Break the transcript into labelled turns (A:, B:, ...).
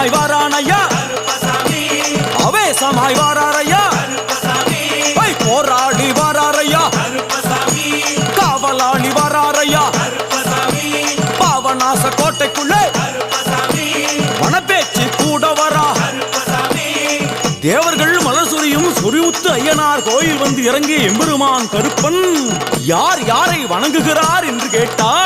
A: அங்காரமாய் வாரானையா
B: கருப்பசாமி
A: அவேசமாய் வாராரையா போய் போராடி வாராரையா காவலாளி வாராரையா பாவநாச கோட்டைக்குள்ளே மனப்பேச்சு கூட வரா தேவர்கள் மலர் சொரியும் சொரிவுத்து ஐயனார் கோயில் வந்து இறங்கிய எம்பெருமான் கருப்பன் யார் யாரை வணங்குகிறார் என்று கேட்டார்